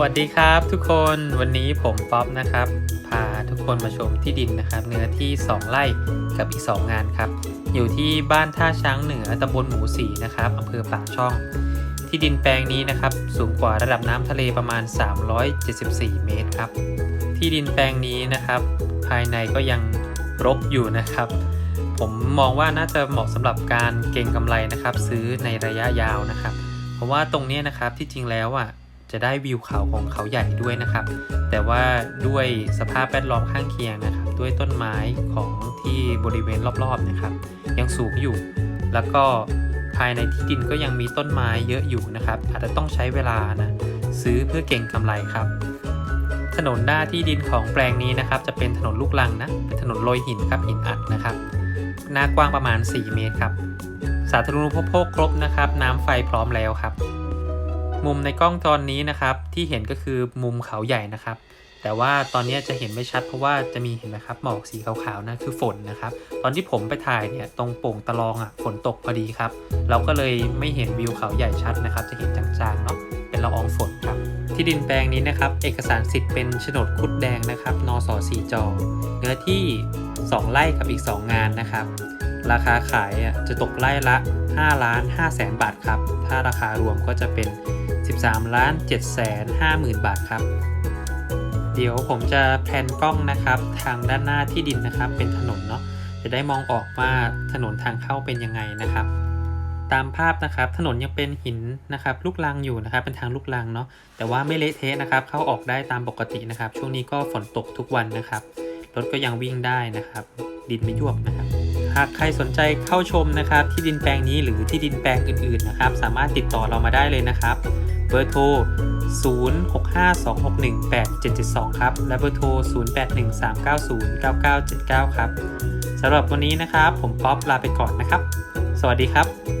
วัสดีครับทุกคนวันนี้ผมป๊อปนะครับ พาทุกคนมาชมที่ดินนะครับ เนื้อที่ 2 ไร่กับอีก 2 งานครับ อยู่ที่บ้านท่าช้างเหนือตำบลหมูสีนะครับอำเภอปากช่อง ที่ดินแปลงนี้นะครับ สูงกว่าระดับน้ำทะเลประมาณ 374 เมตรครับ ที่ดินแปลงนี้นะครับ ภายในก็ยังรกอยู่นะครับ ผมมองว่าน่าจะเหมาะสำหรับการเก็งกำไรนะครับ ซื้อในระยะยาวนะครับ เพราะว่าตรงนี้นะครับที่จริงแล้วอะ จะได้วิวเขาของเขาใหญ่ด้วยนะครับ แต่ว่าด้วยสภาพแวดล้อมข้างเคียงนะครับ ด้วยต้นไม้ของที่บริเวณรอบๆนะครับ ยังสูงอยู่ แล้วก็ภายในที่ดินก็ยังมีต้นไม้เยอะอยู่นะครับ อาจจะต้องใช้เวลานะซื้อเพื่อเก่งกำไรครับ ถนนหน้าที่ดินของแปลงนี้นะครับ จะเป็นถนนลูกรังนะเป็นถนนโรยหินครับหินอัดนะครับหน้ากว้างประมาณ 4 เมตรครับสาธารณูปโภคครบนะครับ น้ำไฟพร้อมแล้วครับ มุมในกล้องตอนนี้นะครับที่เห็นก็คือมุมเขาใหญ่นะครับ แต่ว่าตอนนี้จะเห็นไม่ชัดเพราะว่าจะมีเห็นนะครับหมอกสีขาวๆนะคือฝนนะครับ ตอนที่ผมไปถ่ายเนี่ยตรงโป่งตะลองอะฝนตกพอดีครับ เราก็เลยไม่เห็นวิวเขาใหญ่ชัดนะครับ จะเห็นจางๆเนาะเป็นละอองฝนครับ ที่ดินแปลงนี้นะครับ เอกสารสิทธิ์เป็นโฉนดคุดแดงนะครับนสสีจอเนื้อที่ 2 ไร่กับอีก 2 งานนะครับราคาขายอะจะตกไร่ละ 5 ล้าน5แสนบาทครับ ถ้าราคารวมก็จะเป็น 13ล้าน7แสน5หมื่นบาทครับ เดี๋ยวผมจะแพลนกล้องนะครับ ทางด้านหน้าที่ดินนะครับ เป็นถนนเนาะจะได้มองออกว่าถนนทางเข้าเป็นยังไงนะครับ ตามภาพนะครับถนนยังเป็นหินนะครับลูกลังอยู่นะครับ เป็นทางลูกลังเนาะแต่ว่าไม่เละเทะนะครับ เข้าออกได้ตามปกตินะครับ ช่วงนี้ก็ฝนตกทุกวันนะครับรถก็ยังวิ่งได้นะครับ ดินไม่ยวบนะครับ หากใครสนใจเข้าชมนะครับ ที่ดินแปลงนี้หรือที่ดินแปลงอื่นๆนะครับ สามารถติดต่อเรามาได้เลยนะครับ เบอร์โทร 0652618772 ครับ และเบอร์โทร 0813909979 ครับสำหรับวันนี้นะครับ ผมป๊อปลาไปก่อนนะครับ สวัสดีครับ